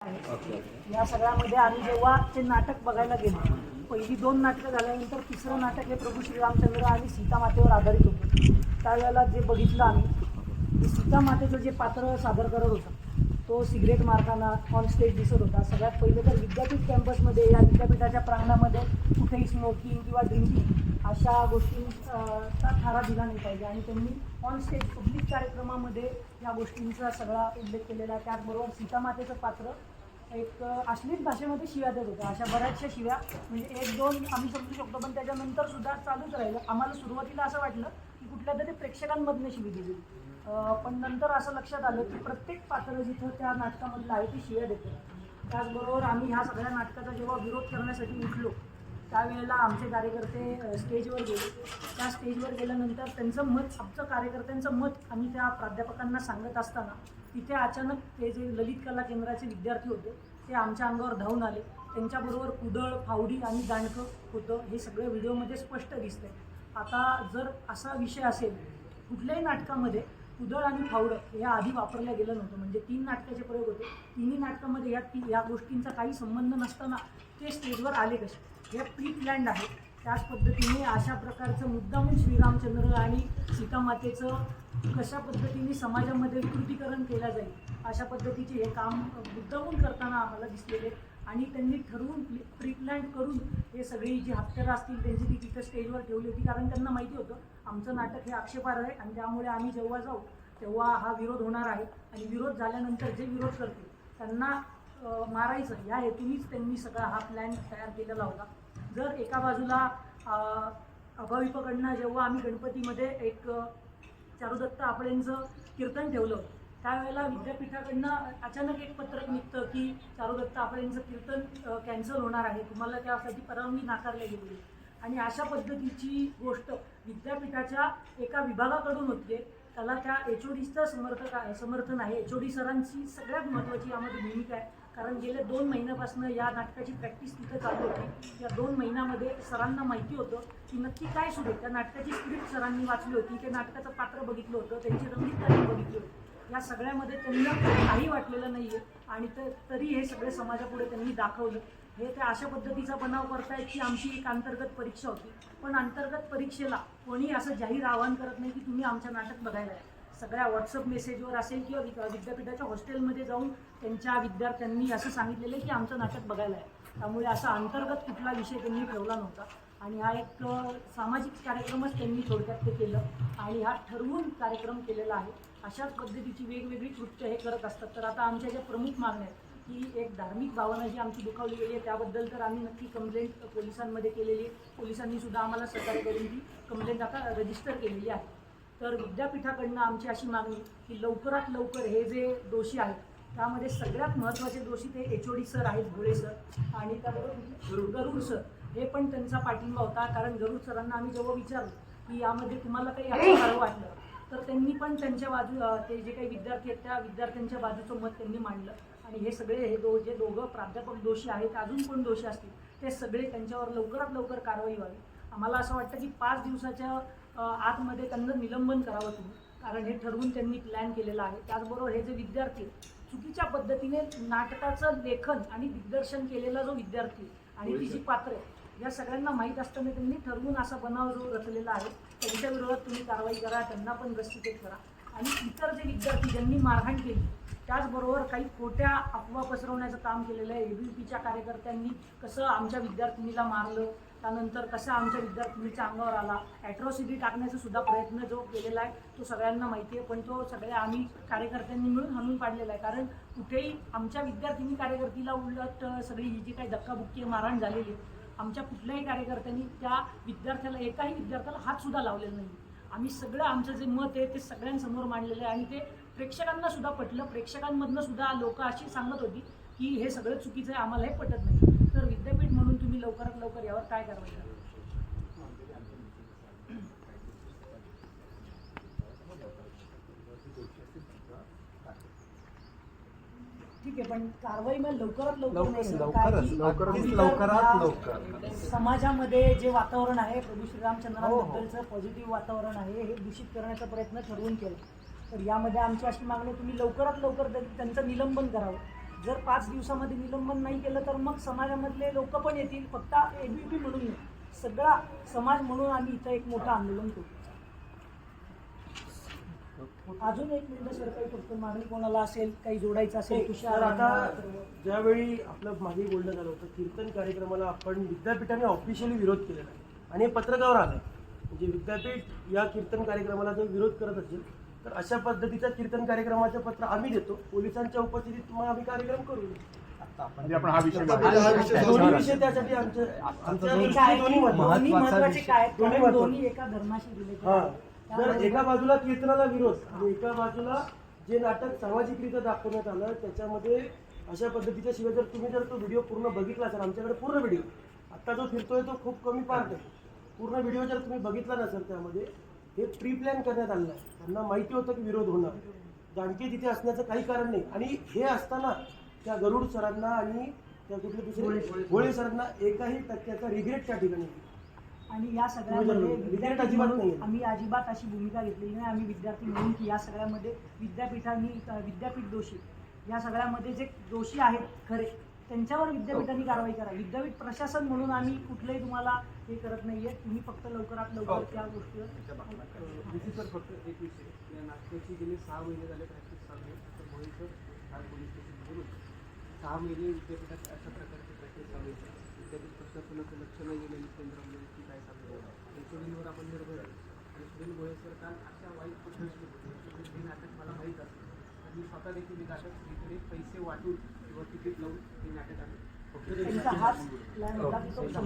Okay या सगळ्यामध्ये आम्ही जेव्हा ते नाटक बघायला गेलो पहिली दोन नाटकं झाल्यानंतर तिसरं नाटक हे प्रभू श्रीरामचंद्र आणि सीतामातेवर आधारित होतं. त्यावेळेला जे बघितलं आम्ही सीतामातेचं जे पात्र सादर करत होतं तो सिगरेट मारताना ऑन स्टेज दिसत होता. सगळ्यात पहिले तर विद्यापीठ कॅम्पसमध्ये या विद्यापीठाच्या प्रांगणामध्ये कुठेही स्मोकिंग किंवा ड्रिंकिंग अशा गोष्टींचा थारा दिला नाही पाहिजे. आणि त्यांनी ऑन स्टेज पब्लिक कार्यक्रमामध्ये या गोष्टींचा सगळा उल्लेख केलेला आहे. त्याचबरोबर सीतामातेचं पात्र एक अ, अश्लील भाषेमध्ये शिव्या देत होत्या. अशा बऱ्याचशा शिव्या म्हणजे एक दोन आम्ही समजू शकतो पण त्याच्यानंतर सुद्धा चालूच राहिलं. आम्हाला सुरुवातीला असं वाटलं की कुठल्या तरी प्रेक्षकांमधनं शिवी दिली. पण नंतर असं लक्षात आलं की प्रत्येक पात्र जिथं त्या नाटकामधलं आहे ती शिव्या देते. त्याचबरोबर आम्ही ह्या सगळ्या नाटकाचा जेव्हा विरोध करण्यासाठी उठलो त्यावेळेला आमचे कार्यकर्ते स्टेजवर गेले. त्या स्टेजवर गेल्यानंतर त्यांचं मत आमचं कार्यकर्त्यांचं मत आम्ही त्या प्राध्यापकांना सांगत असताना तिथे अचानक ते जे ललित कला केंद्राचे विद्यार्थी होते ते आमच्या अंगावर धावून आले. त्यांच्याबरोबर कुदळ फावडी आणि दांडकं होतं हे सगळं व्हिडिओमध्ये स्पष्ट दिसतंय. आता जर असा विषय असेल कुठल्याही नाटकामध्ये कुदळ आणि फावडं हे आधी वापरलं गेलं नव्हतं. म्हणजे तीन नाटकाचे प्रयोग होते. तिन्ही नाटकामध्ये या ती या गोष्टींचा काही संबंध नसताना ते स्टेजवर आले कसे? हे प्री आहे त्याच पद्धतीने अशा प्रकारचं मुद्दामून श्रीरामचंद्र आणि सीतामातेचं कशा पद्धतीने समाजामध्ये विकृतीकरण केलं जाईल अशा पद्धतीचे हे काम मुद्दामून करताना आम्हाला दिसलेले आणि त्यांनी ठरवून प्री प्लॅन करून हे सगळी जी हत्यारं असतील त्यांची ती तिथं स्टेजवर ठेवली होती. कारण त्यांना माहिती होतं आमचं नाटक हे आक्षेपार आहे आणि त्यामुळे आम्ही जेव्हा जाऊ तेव्हा हा विरोध होणार आहे. आणि विरोध झाल्यानंतर जे विरोध करतील त्यांना मारायचं. या हेतूनच त्यांनी सगळा हा प्लॅन तयार केलेला होता. जर एका बाजूला अभाविपकडनं जेव्हा आम्ही गणपतीमध्ये एक चारुदत्त आपलेंचं कीर्तन ठेवलं त्यावेळेला विद्यापीठाकडनं अचानक एक पत्रक निघतं की चारुदत्त आपलेंचं कीर्तन कॅन्सल होणार आहे. तुम्हाला त्यासाठी परवानगी नाकारली गेली. आणि अशा पद्धतीची गोष्ट विद्यापीठाच्या एका विभागाकडून होते त्याला त्या एच ओ डीचं समर्थक समर्थन आहे. एच ओ डी सरांची सगळ्यात महत्त्वाची यामध्ये भूमिका आहे. कारण गेल्या दोन महिन्यापासून या नाटकाची प्रॅक्टिस तिथं चालू होती. या दोन महिन्यामध्ये सरांना माहिती होतं की नक्की काय सुरू आहे. त्या नाटकाची स्क्रिप्ट सरांनी वाचली होती ते नाटकाचं पात्र बघितलं होतं त्यांची रंगीत कार्य बघितली होती. या सगळ्यामध्ये त्यांना काही वाटलेलं नाही आहे आणि तर तरी हे सगळे समाजापुढे त्यांनी दाखवलं. हे ते अशा पद्धतीचा बनाव करतायत की आमची एक अंतर्गत परीक्षा होती. पण अंतर्गत परीक्षेला कोणी असं जाहीर आवाहन करत नाही की तुम्ही आमचं नाटक बघायला आहे सगळ्या व्हॉट्सअप मेसेजवर असेल किंवा विद्यापीठाच्या हॉस्टेलमध्ये जाऊन त्यांच्या विद्यार्थ्यांनी असं सांगितलेलं आहे की आमचं नाटक बघायला आहे त्यामुळे असा अंतर्गत कुठला विषय त्यांनी ठेवला नव्हता. आणि हा एक सामाजिक कार्यक्रमच त्यांनी थोडक्यात ते केलं. आणि हा ठरवून कार्यक्रम केलेला आहे. अशाच पद्धतीची वेगवेगळी कृत्य हे करत असतात. तर आता आमच्या ज्या प्रमुख मागण्या आहेत की एक धार्मिक भावना जी आमची दुखावली गेली आहे त्याबद्दल तर आम्ही नक्की कंप्लेंट पोलिसांमध्ये केलेली आहे. पोलिसांनी सुद्धा आम्हाला सहकार्य करून ती कंप्लेंट आता रजिस्टर केलेली आहे. तर विद्यापीठाकडनं आमची अशी मागणी की लवकरात लवकर हे जे दोषी आहेत त्यामध्ये सगळ्यात महत्त्वाचे दोषी ते एच ओ डी सर आहेत भोळे सर आणि त्याबरोबर गरुड सर हे पण त्यांचा पाठिंबा होता कारण गरुड सरांना आम्ही जेव्हा विचारलो की यामध्ये तुम्हाला काही असं वाटलं तर त्यांनी पण त्यांच्या बाजू ते जे काही विद्यार्थी आहेत त्या विद्यार्थ्यांच्या बाजूचं मत त्यांनी मांडलं. आणि हे सगळे हे दो जे दोघं प्राध्यापक दोषी आहेत अजून कोण दोषी असतील ते सगळे त्यांच्यावर लवकरात लवकर कारवाई व्हावी. आम्हाला असं वाटतं की पाच दिवसाच्या आतमध्ये त्यांना निलंबन करावं तुम्ही. कारण हे ठरवून त्यांनी प्लॅन केलेलं आहे. त्याचबरोबर हे जे विद्यार्थी चुकीच्या पद्धतीने नाटकाचं लेखन आणि दिग्दर्शन केलेला जो विद्यार्थी आणि ती जी पात्र आहे या सगळ्यांना माहीत असताना त्यांनी ठरवून असा बनाव जो रचलेला आहे त्यांच्या विरोधात तुम्ही कारवाई करा त्यांना पण रस्तिकेट करा. आणि इतर जे विद्यार्थी ज्यांनी मारहाण केली त्याचबरोबर काही खोट्या अफवा पसरवण्याचं काम केलेलं आहे. एबीपीच्या कार्यकर्त्यांनी कसं आमच्या विद्यार्थिनीला मारलं त्यानंतर कसा आमच्या विद्यार्थ्यांच्या अंगावर आला? ॲट्रॉसिटी टाकण्याचा सुद्धा प्रयत्न जो केलेला आहे तो सगळ्यांना माहिती आहे पण तो सगळ्या आम्ही कार्यकर्त्यांनी मिळून हाणून पाडलेला आहे. कारण कुठेही आमच्या विद्यार्थिनी कार्यकर्तीला उलट सगळी ही जी काही धक्काबुक्की मारहाण झालेली आहे आमच्या कुठल्याही कार्यकर्त्यांनी त्या विद्यार्थ्याला एकाही विद्यार्थ्याला हातसुद्धा लावलेला नाही. आम्ही सगळं आमचं जे मत आहे ते सगळ्यांसमोर मांडलेलं आहे आणि ते प्रेक्षकांना सुद्धा पटलं. प्रेक्षकांमधनं सुद्धा लोक अशी सांगत होती की हे सगळं चुकीचं आहे आम्हाला हे पटत नाही. तर विद्यापीठ म्हणून तुम्ही लवकरात लवकर यावर काय कारवाई करा ठीक आहे पण कारवाई मग लवकरात लवकर सर. लवकरात लवकर. समाजामध्ये जे वातावरण आहे प्रभू श्रीरामचंद्रांबद्दलचं पॉझिटिव्ह वातावरण आहे हे दूषित करण्याचा प्रयत्न ठरवून केला तर यामध्ये आमची अशी मागणी तुम्ही लवकरात लवकर त्या- त्यांचं निलंबन करावं जर पाच दिवसामध्ये निलंबन नाही केलं तर मग समाजामधले लोक पण येतील. फक्त एबीपी म्हणून नाही. सगळा समाज म्हणून आम्ही इथं एक मोठं आंदोलन करू. अजून एक मिनिट सर काही फक्त मागणी कोणाला असेल काही जोडायचं असेल तुषार आता ज्यावेळी आपलं मागे बोलणं झालं होतं कीर्तन कार्यक्रमाला आपण विद्यापीठाने ऑफिशियली विरोध केलेला आहे. आणि हे पत्रकावर आलं म्हणजे विद्यापीठ या कीर्तन कार्यक्रमाला जर विरोध करत असेल तर अशा पद्धतीच्या कीर्तन कार्यक्रमाचं पत्र आम्ही देतो पोलिसांच्या उपस्थितीत मग आम्ही कार्यक्रम करू म्हणजे आपण हा विषय. हा दोन्ही त्यासाठी आमच्या एक दृष्टीने आहे दोन्ही की महत्त्वाचे. दोन्ही महत्त्वाचे काय आहेत? दोन्ही कारण महत्त्वाचे. दोन्ही एका धर्माशी रिलेटेड हा जर एका बाजूला कीर्तनाला विरोध आणि एका बाजूला जे नाटक सामाजिकरित्या दाखवण्यात आलं त्याच्यामध्ये अशा पद्धतीच्या शिवाय जर तुम्ही जर तो व्हिडिओ पूर्ण बघितला तर आमच्याकडे पूर्ण व्हिडिओ आता जो फिरतोय तो खूप कमी पार्ट आहे पूर्ण व्हिडिओ जर तुम्ही बघितला नसेल त्यामध्ये हे प्री प्लॅन करण्यात आलेलं आहे त्यांना माहिती होतं की विरोध होणार जाणके तिथे असण्याचं काही कारण नाही आणि हे असताना त्या गरुड सरांना आणि त्या कुठले दुसरे गोळे सरांना एकाही टक्क्याचा रिग्रेट त्या ठिकाणी. आणि या सगळ्यामध्ये. आम्ही अजिबात अशी भूमिका घेतलेली नाही आम्ही विद्यार्थी म्हणून की या सगळ्यामध्ये विद्यापीठांनी विद्यापीठ दोषी या सगळ्यामध्ये जे दोषी आहेत खरे त्यांच्यावर विद्यापीठांनी कारवाई करा. विद्यापीठ प्रशासन म्हणून आम्ही कुठलंही तुम्हाला हे करत नाहीये. तुम्ही फक्त लवकरात लवकर त्या गोष्टीवर. सर फक्त एक विषय. या नाटकाची गेले सहा महिने झाले प्रॅक्टिस चालू आहे. तर भोईसर काल पोलीस होते सहा महिने विद्यापीठात अशा प्रकारची प्रॅक्टिस चालू आहे. विद्यापीठ प्रशासनाचं लक्ष नाही गेलेलं केंद्रामध्ये की काय चालू आहे. एचओडीवर आपण निर्भर आहे. आणि सुनील भोईसर काल अशा वाईट पद्धतीने होते हे नाटक मला माहीत असतं. आणि मी स्वतः देखील हे नाटक इकडे पैसे वाटून किंवा तिकीट लावून हे नाटक आम्ही फक्त